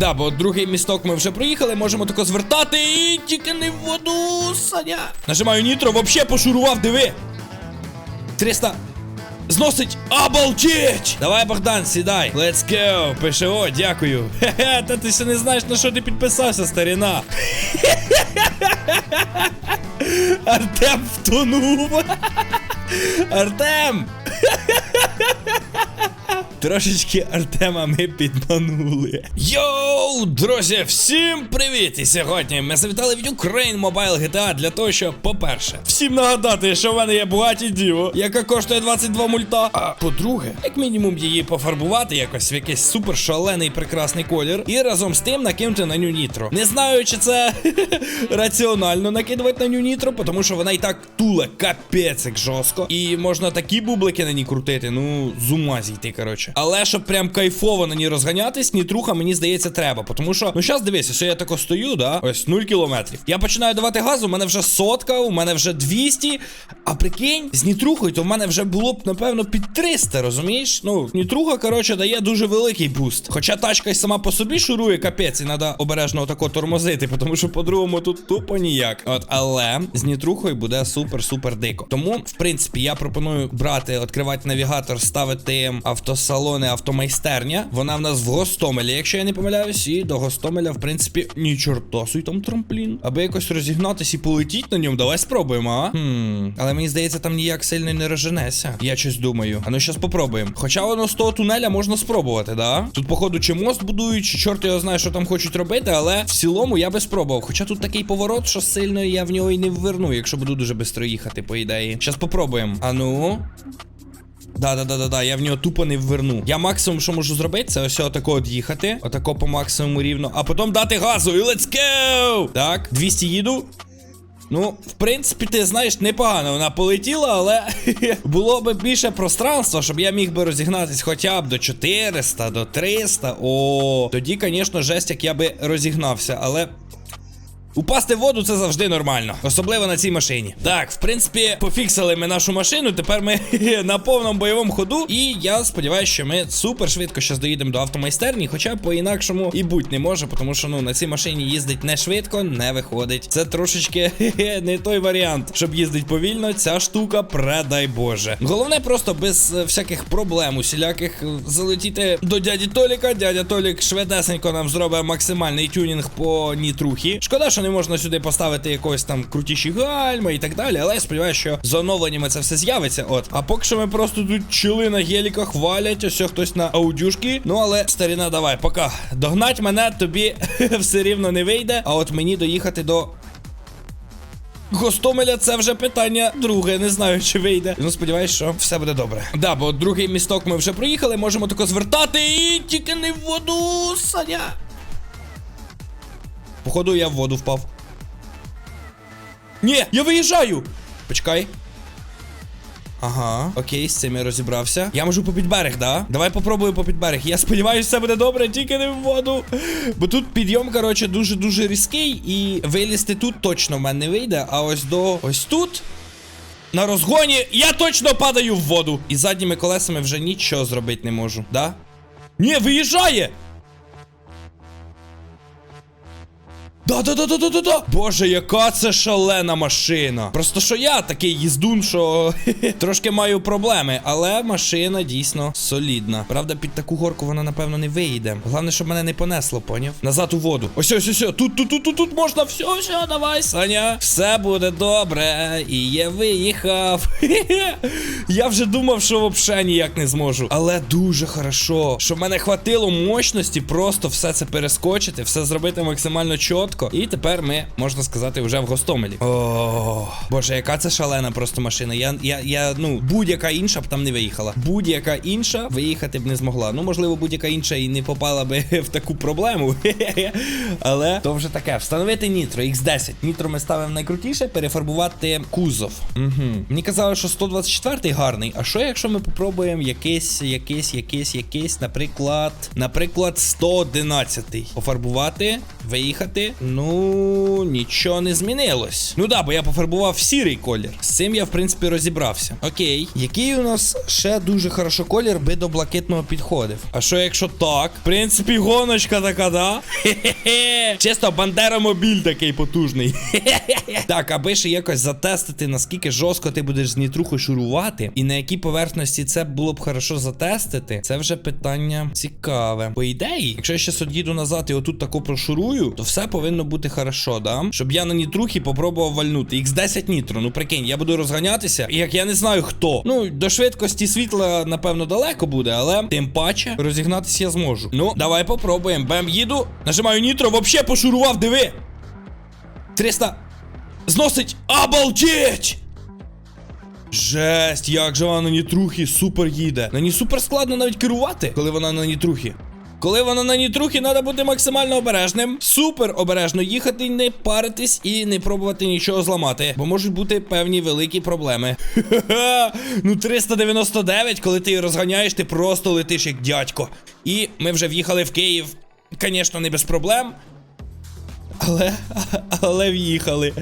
Да, бо другий місток ми вже проїхали, можемо тако звертати і тільки не в воду, Саня. Нажимаю нітро, вообще пошурував, диви. 300. Зносить! Обалдеть! Давай, Богдан, сідай. Let's go. О, дякую. Хе-хе, та ти ще не знаєш, на що ти підписався, старіна. Артем втонув. Артем! Трошечки Артема ми підманули. Йоу, друзі, всім привіт! І сьогодні ми завітали в Ukraine Mobile GTA для того, щоб, по-перше, всім нагадати, що в мене є багаті діво, яка коштує 22 мульта. А по-друге, як мінімум її пофарбувати якось в якийсь супер шалений прекрасний колір. І разом з тим накинути на ню нітро. Не знаю, чи це раціонально накидувати на ню нітро, тому що вона і так туле капець як жорстко. І можна такі бублики на ній крутити, ну, з ума зійти, коротше. Але щоб прям кайфово на ній розганятись, нітруха, мені здається, треба. Тому що, ну зараз дивися, що я тако стою, да? Ось 0 кілометрів. Я починаю давати газу, у мене вже сотка, у мене вже 200. А прикинь, з нітрухою, то в мене вже було б, напевно, під 300, розумієш? Ну, нітруха, коротше, дає дуже великий буст. Хоча тачка й сама по собі шурує капець, і треба обережно отако тормозити, тому що по-другому тут тупо ніяк. От, але з нітрухою буде супер-супер дико. Тому, в принципі, я пропоную брати, відкривати навігатор, ставити автосалони, автомайстерня. Вона в нас в Гостомелі, якщо я не помиляюсь, і до Гостомеля, в принципі, ні чортосуй там трамплін. Аби якось розігнатись і полетіть на ньому, давай спробуємо, а? Хм. Але мені здається, там ніяк сильно не розженеся. Я щось думаю. А ну щас попробуємо. Хоча воно з того тунеля можна спробувати, да? Тут, походу, чи мост будують, чи чорт його знає, що там хочуть робити, але в цілому я би спробував. Хоча тут такий поворот, що сильно я в нього і не вверну, якщо буду дуже швидко їхати, по ідеї. Щас попробуємо. А ну. Да, да, да, да, да, я в нього тупо не вверну. Я максимум, що можу зробити, це ось отако от їхати. Отако по максимуму рівно. А потім дати газу і let's go! Так, 200 їду. Ну, в принципі, ти знаєш, непогано вона полетіла, але було б більше пространства, щоб я міг би розігнатись хоча б до 400, до 300. О, тоді, звісно, жесть, як я би розігнався, але. Упасти в воду це завжди нормально, особливо на цій машині. Так, в принципі, пофіксили ми нашу машину. Тепер ми на повному бойовому ходу. І я сподіваюся, що ми супер швидко зараз доїдемо до автомайстерні. Хоча по-інакшому і будь не може, тому що ну на цій машині їздить не швидко, не виходить. Це трошечки не той варіант, щоб їздить повільно. Ця штука, предай Боже. Головне просто без е, всяких проблем, усіляких е, залетіти до дяді Толіка. Дядя Толік швидесенько нам зробить максимальний тюнінг по нітрухі. Шкода, що не можна сюди поставити якось там крутіші гальми і так далі. Але я сподіваюся, що з оновленнями це все з'явиться. От. А поки що ми просто тут чили на геліках, валять, ось хтось на аудюшки. Ну але старіна, давай, поки догнать мене тобі все рівно не вийде. А от мені доїхати до. Гостомеля це вже питання друге, не знаю, чи вийде. Ну, сподіваюсь, що все буде добре. Да, бо другий місток ми вже проїхали, можемо тако звертати і тільки не в воду, Саня. Походу, я в воду впав. Ні, я виїжджаю! Почекай. Ага, окей, з цим я розібрався. Я можу попід берег, да? Давай попробую попід берег. Я сподіваюся, все буде добре, тільки не в воду. Бо тут підйом, коротше, дуже-дуже різкий, і вилізти тут точно в мене не вийде. А ось до ось тут. На розгоні я точно падаю в воду. І задніми колесами вже нічого зробити не можу, да? Ні, виїжджає! Да-да-да-да-да-да! Боже, яка це шалена машина. Просто що я такий їздун, що трошки маю проблеми, але машина дійсно солідна. Правда, під таку горку вона, напевно, не вийде. Головне, щоб мене не понесло, поняв? Назад у воду. Ось, ось, ось, тут, тут, тут, тут, тут можна. Все, все, давай, Саня. Все буде добре. І я виїхав. Я вже думав, що взагалі ніяк не зможу. Але дуже хорошо, що в мене хватило мощності просто все це перескочити, все зробити максимально чітко. І тепер ми, можна сказати, вже в Гостомелі. О, боже, яка це шалена просто машина. Я, я, я, ну, будь-яка інша б там не виїхала. Будь-яка інша виїхати б не змогла. Ну, можливо, будь-яка інша і не попала би в таку проблему. Але то вже таке. Встановити нітро X10. Нітро ми ставимо найкрутіше, перефарбувати кузов. Угу. Мені казали, що 124-й гарний. А що, якщо ми попробуємо якийсь, якийсь, якийсь, якийсь, наприклад, наприклад, 111 пофарбувати Виїхати. Ну, нічого не змінилось. Ну да, бо я пофарбував сірий колір. З цим я, в принципі, розібрався. Окей. Який у нас ще дуже хорошо колір би до блакитного підходив? А що якщо так? В принципі, гоночка така, да? Хе-хе-хе. Чисто бандеромобіль такий потужний. Так, аби ще якось затестити, наскільки жорстко ти будеш з нітрухою шурувати, і на якій поверхності це було б хорошо затестити, це вже питання цікаве. По ідеї, якщо я ще од'їду назад і отут тако прошурую, то все повинно бути хорошо, да? Щоб я на нітрухі попробував вальнути. X10 нітро, ну прикинь, я буду розганятися, і як я не знаю хто. Ну, до швидкості світла, напевно, далеко буде, але тим паче розігнатися я зможу. Ну, давай попробуємо. Бем, їду. Нажимаю нітро, вообще пошурував, диви. 300. Зносить. Обалдеть! Жесть, як же вона на нітрухі супер їде. На ній супер складно навіть керувати, коли вона на нітрухі. Коли вона на нітрухі, треба бути максимально обережним. Супер обережно їхати, не паритись і не пробувати нічого зламати. Бо можуть бути певні великі проблеми. Ну 399, коли ти її розганяєш, ти просто летиш як дядько. І ми вже в'їхали в Київ. Звісно, не без проблем. Але, але в'їхали.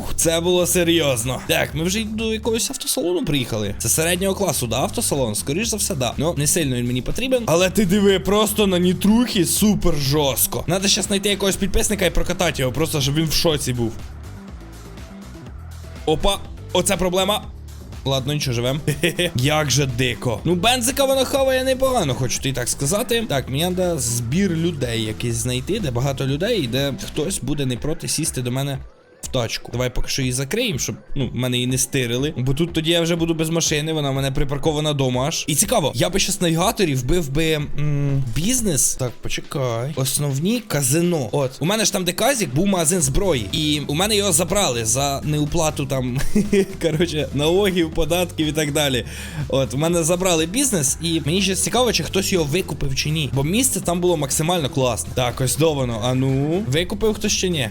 Ух, це було серйозно. Так, ми вже до якогось автосалону приїхали. Це середнього класу, да, автосалон? Скоріш за все, да. Ну, не сильно він мені потрібен. Але ти диви, просто на нітрухі супер жорстко. Надо ще знайти якогось підписника і прокатати його, просто щоб він в шоці був. Опа, оце проблема. Ладно, нічого живем. Як же дико. Ну, бензика вона хаває непогано, хочу тобі так сказати. Так, мені треба збір людей якийсь знайти, де багато людей, і де хтось буде не проти сісти до мене. В тачку. Давай поки що її закриємо, щоб ну, мене її не стирили. Бо тут тоді я вже буду без машини, вона в мене припаркована дома аж. І цікаво, я би ще з навігаторів вбив би м, бізнес. Так, почекай. Основні казино. От, у мене ж там, де казік, був магазин зброї. І у мене його забрали за неуплату там, коротше, налогів, податків і так далі. От, у мене забрали бізнес, і мені ще цікаво, чи хтось його викупив чи ні. Бо місце там було максимально класне. Так, ось до воно. А ну, викупив хтось чи ні?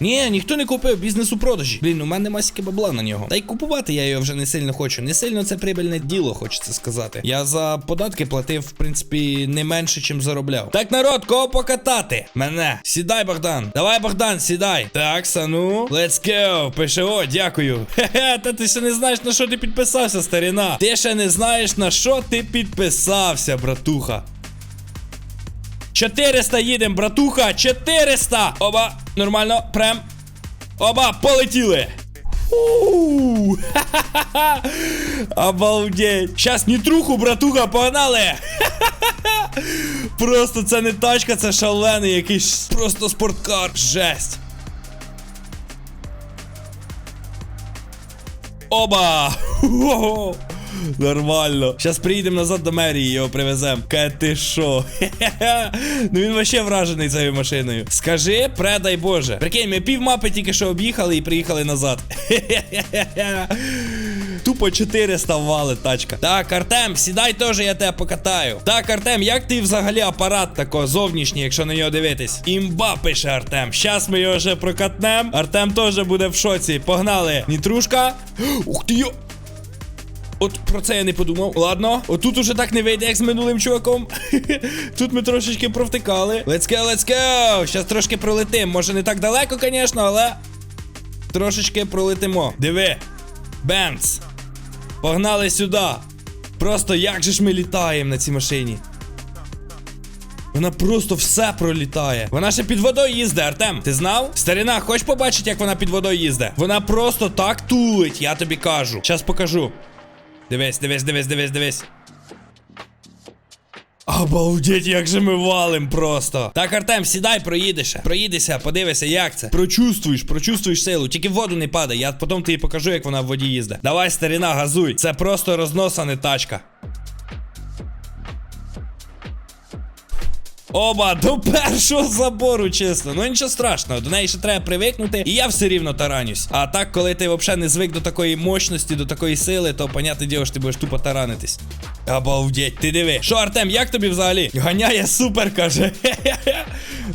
Ні, ніхто не купив бізнес у продажі. Блін, у мене нема стільки бабла на нього. Та й купувати я його вже не сильно хочу. Не сильно це прибильне діло, хочеться сказати. Я за податки платив, в принципі, не менше, чим заробляв. Так, народ, кого покатати? Мене. Сідай, Богдан. Давай, Богдан, сідай. Так, сану. Let's go. О, дякую. Хе-хе, та ти ще не знаєш, на що ти підписався, старіна. Ти ще не знаєш, на що ти підписався, братуха. 400 їдем, братуха, 400! Оба, нормально, прям. Оба, полетіли. У, ха-ха-ха. Обалдеть. Щас нітруху, братуха, погнали. Просто це не тачка, це шалений якийсь просто спорткар. Жесть. Оба! Хо-хо. Нормально. Зараз приїдемо назад до мерії, його привеземо. Ка ти шо? Ну він вообще вражений цією машиною. Скажи, предай Боже. Прикинь, ми пів мапи тільки що об'їхали і приїхали назад. Тупо 400 валить тачка. Так, Артем, сідай теж, я тебе покатаю. Так, Артем, як ти взагалі апарат тако зовнішній, якщо на нього дивитись? Імба пише Артем. Щас ми його вже прокатнем. Артем теж буде в шоці. Погнали. Нітрушка. Ух ти йо. От про це я не подумав. Ладно, отут уже так не вийде, як з минулим чуваком. Тут ми трошечки провтикали. Let's go, let's go! Щас трошки пролетим. Може не так далеко, звісно, але. Трошечки пролетимо. Диви. Бенц. Погнали сюди. Просто як же ж ми літаємо на цій машині. Вона просто все пролітає. Вона ще під водою їздить, Артем. Ти знав? Старина, хочеш побачити, як вона під водою їздить? Вона просто так тулить, я тобі кажу. Щас покажу. Дивись, дивись, дивись, дивись, дивись. Обалдеть, як же ми валим просто. Так, Артем, сідай, проїдеш. Проїдешся, подивися, як це. Прочувствуєш, прочувствуєш силу. Тільки в воду не падай. Я потім тобі покажу, як вона в воді їздить. Давай, старіна, газуй. Це просто розноса, не тачка. Оба, до першого забору, чесно. Ну нічого страшного, до неї ще треба привикнути, і я все рівно таранюсь. А так, коли ти взагалі не звик до такої мощності, до такої сили, то понятне діло, що ти будеш тупо таранитись. Обалдеть, ти диви. Що, Артем, як тобі взагалі? Ганяє супер, каже.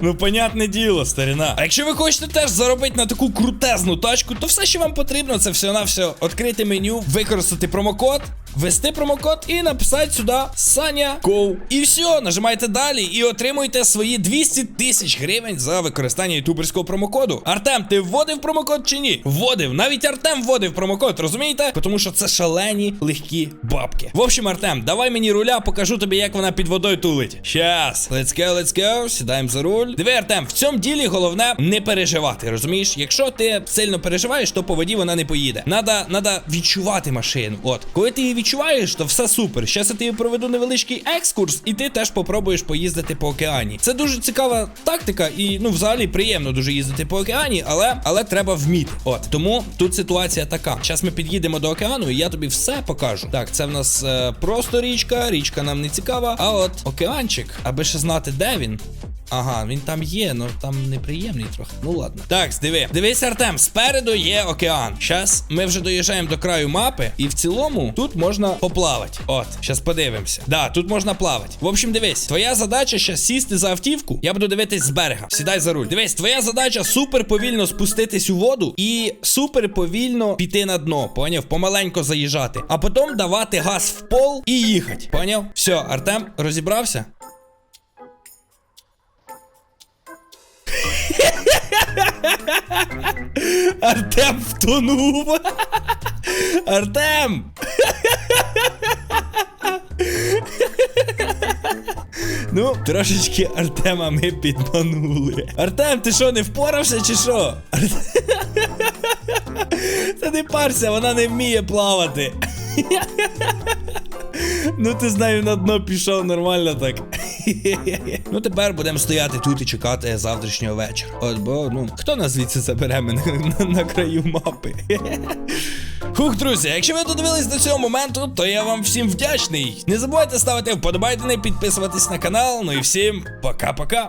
Ну, понятне діло, старина. А якщо ви хочете теж заробити на таку крутезну тачку, то все, що вам потрібно, це все на все відкрити меню, використати промокод. Ввести промокод і написати сюди Саня Коу. І все, нажимайте далі і отримуйте свої 200 тисяч гривень за використання ютуберського промокоду. Артем, ти вводив промокод чи ні? Вводив. Навіть Артем вводив промокод, розумієте? Тому що це шалені легкі бабки. В общем, Артем, давай мені руля, покажу тобі, як вона під водою тулить. Щас. Let's go, let's go. Сідаємо за руль. Диви, Артем, в цьому ділі головне не переживати, розумієш? Якщо ти сильно переживаєш, то по воді вона не поїде. Надо, надо відчувати машину. От, коли ти її відчуваєш, то все супер. Щас я тобі проведу невеличкий екскурс, і ти теж попробуєш поїздити по океані. Це дуже цікава тактика, і ну взагалі приємно дуже їздити по океані, але але треба вміти. От тому тут ситуація така. Зараз ми під'їдемо до океану, і я тобі все покажу. Так, це в нас е, просто річка, річка нам не цікава. А от океанчик, аби ще знати, де він. Ага, він там є, ну там неприємний трохи. Ну ладно. Так, диви. Дивись, Артем, спереду є океан. Щас ми вже доїжджаємо до краю мапи, і в цілому тут можна поплавати. От, щас подивимося. Да, тут можна плавати. В общем, дивись, твоя задача щас сісти за автівку. Я буду дивитись з берега. Сідай за руль. Дивись, твоя задача супер повільно спуститись у воду і супер повільно піти на дно. Поняв? Помаленько заїжджати. А потім давати газ в пол і їхати. Поняв? Все, Артем, розібрався? Артем втонув. Артем. Ну, трошечки Артема ми підманули. Артем, ти що, не впорався чи що? Арт- Та не парся, вона не вміє плавати. Ну, ти з нею на дно пішов нормально так. Ну, тепер будемо стояти тут і чекати завтрашнього вечора. От, бо, ну, хто нас звідси забере мене на, краю мапи? Хух, друзі, якщо ви додивились до цього моменту, то я вам всім вдячний. Не забувайте ставити вподобайки, підписуватись на канал. Ну і всім пока-пока.